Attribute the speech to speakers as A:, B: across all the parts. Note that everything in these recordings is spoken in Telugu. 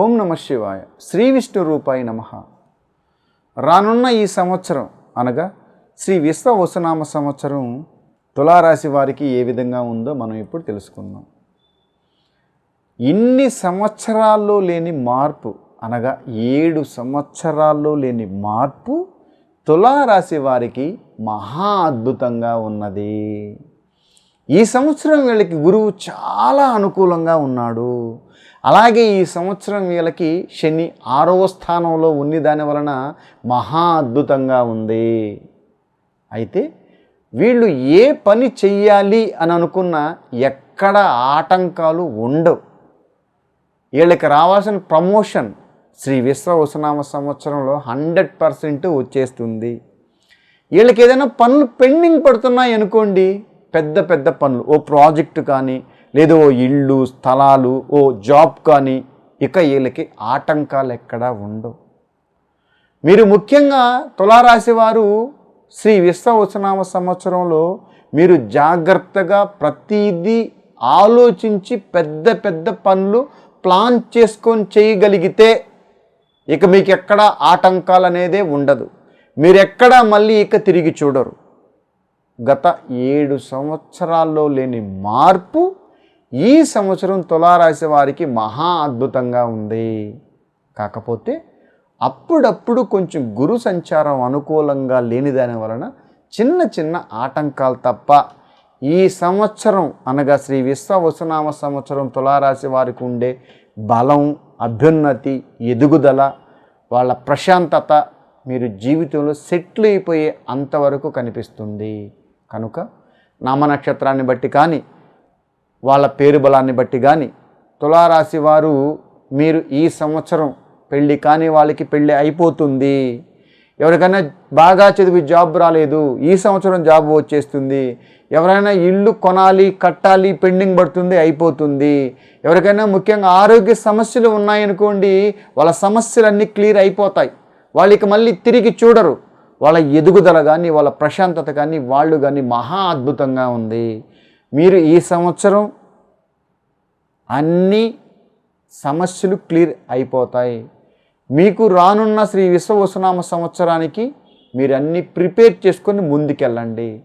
A: ఓం నమ శివాయ. శ్రీ విష్ణు రూపాయి నమ. రానున్న ఈ సంవత్సరం అనగా శ్రీ విశ్వవసునామ సంవత్సరం తులారాశి వారికి ఏ విధంగా ఉందో మనం ఇప్పుడు తెలుసుకుందాం. ఇన్ని సంవత్సరాల్లో లేని మార్పు అనగా ఏడు సంవత్సరాల్లో లేని మార్పు తులారాశి వారికి మహా అద్భుతంగా ఉన్నది. ఈ సంవత్సరం వీళ్ళకి గురువు చాలా అనుకూలంగా ఉన్నాడు. అలాగే ఈ సంవత్సరం వీళ్ళకి శని ఆరవ స్థానంలో ఉంది. దాని వలన మహా అద్భుతంగా ఉంది. అయితే వీళ్ళు ఏ పని చెయ్యాలి అని అనుకున్నా ఎక్కడ ఆటంకాలు ఉండవు. వీళ్ళకి రావాల్సిన ప్రమోషన్ శ్రీ విశ్వవసనామ సంవత్సరంలో హండ్రెడ్ పర్సెంట్ వచ్చేస్తుంది. వీళ్ళకి ఏదైనా పనులు పెండింగ్ పడుతున్నాయి అనుకోండి పెద్ద పెద్ద పనులు ఓ ప్రాజెక్టు కానీ లేదా ఓ ఇళ్ళు స్థలాలు ఓ జాబ్ కానీ ఇక వీళ్ళకి ఆటంకాలు ఎక్కడా ఉండవు. మీరు ముఖ్యంగా తులారాశి వారు శ్రీ విశ్వవచనామ సంవత్సరంలో మీరు జాగ్రత్తగా ప్రతిదీ ఆలోచించి పెద్ద పెద్ద పనులు ప్లాన్ చేసుకొని చేయగలిగితే ఇక మీకు ఎక్కడ ఆటంకాలు అనేదే ఉండదు. మీరు ఎక్కడా మళ్ళీ ఇక తిరిగి చూడరు. గత ఏడు సంవత్సరాల్లో లేని మార్పు ఈ సంవత్సరం తులారాశి వారికి మహా అద్భుతంగా ఉంది. కాకపోతే అప్పుడప్పుడు కొంచెం గురు సంచారం అనుకూలంగా లేని దాని వలన చిన్న చిన్న ఆటంకాలు తప్ప ఈ సంవత్సరం అనగా శ్రీ విశ్వవసునామ సంవత్సరం తులారాశి వారికి ఉండే బలం అభ్యున్నతి ఎదుగుదల వాళ్ళ ప్రశాంతత మీరు జీవితంలో సెటిల్ అయిపోయే అంతవరకు కనిపిస్తుంది. కనుక నామ నక్షత్రాన్ని బట్టి కానీ వాళ్ళ పేరు బలాన్ని బట్టి కానీ తులారాశి వారు మీరు ఈ సంవత్సరం పెళ్ళి కాని వాళ్ళకి పెళ్ళి అయిపోతుంది. ఎవరికైనా బాగా చదివి జాబ్ రాలేదు ఈ సంవత్సరం జాబ్ వచ్చేస్తుంది. ఎవరైనా ఇల్లు కొనాలి కట్టాలి పెండింగ్ పడుతుంది అయిపోతుంది. ఎవరికైనా ముఖ్యంగా ఆరోగ్య సమస్యలు ఉన్నాయనుకోండి వాళ్ళ సమస్యలన్నీ క్లియర్ అయిపోతాయి. వాళ్ళకి మళ్ళీ తిరిగి చూడరు. వాళ్ళ ఎదుగుదల కానీ వాళ్ళ ప్రశాంతత కానీ వాళ్ళు కానీ మహా అద్భుతంగా ఉంది. మీరు ఈ సంవత్సరం అన్ని సమస్యలు క్లియర్ అయిపోతాయి. మీకు రానున్న శ్రీ విశ్వవసునామ సంవత్సరానికి మీరు అన్ని ప్రిపేర్ చేసుకొని ముందుకెళ్ళండి.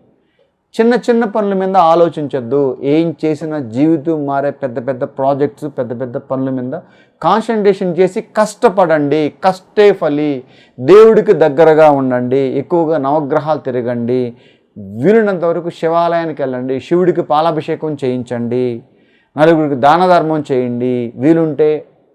A: చిన్న చిన్న పనుల మీద ఆలోచించొద్దు. ఏం చేసినా జీవితం మారే పెద్ద పెద్ద ప్రాజెక్ట్స్ పెద్ద పెద్ద పనుల మీద కాన్సన్ట్రేషన్ చేసి కష్టపడండి. కష్టే ఫలి. దేవుడికి దగ్గరగా ఉండండి. ఎక్కువగా నవగ్రహాలు తిరగండి. వీలున్నంత వరకు శివాలయానికి వెళ్ళండి శివుడికి పాలాభిషేకం చేయించండి నలుగురికి దాన ధర్మం చేయండి. వీలుంటే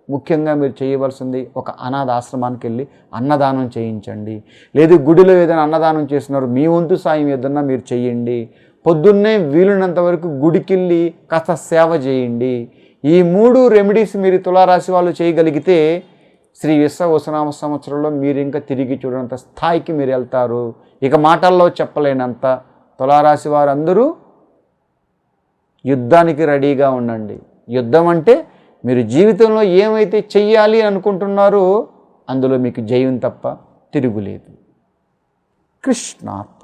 A: ముఖ్యంగా మీరు చేయవలసింది ఒక అనాథ ఆశ్రమానికి వెళ్ళి అన్నదానం చేయించండి. లేదు గుడిలో ఏదైనా అన్నదానం చేస్తున్నారు మీ వంతు సాయం ఏదన్నా మీరు చేయండి. పొద్దున్నే వీలున్నంత వరకు గుడికి వెళ్ళి కాస్త సేవ చేయండి. ఈ మూడు రెమెడీస్ మీరు తులారాశి వాళ్ళు చేయగలిగితే శ్రీ విశ్వవసనామ సంవత్సరంలో మీరు ఇంకా తిరిగి చూడనంత స్థాయికి మీరు వెళ్తారు. ఇక మాటల్లో చెప్పలేనంత తులారాశి వారందరూ యుద్ధానికి రెడీగా ఉండండి. యుద్ధం అంటే మీరు జీవితంలో ఏమైతే చెయ్యాలి అనుకుంటున్నారో అందులో మీకు జయం తప్ప తిరుగులేదు. కృష్ణార్పణ.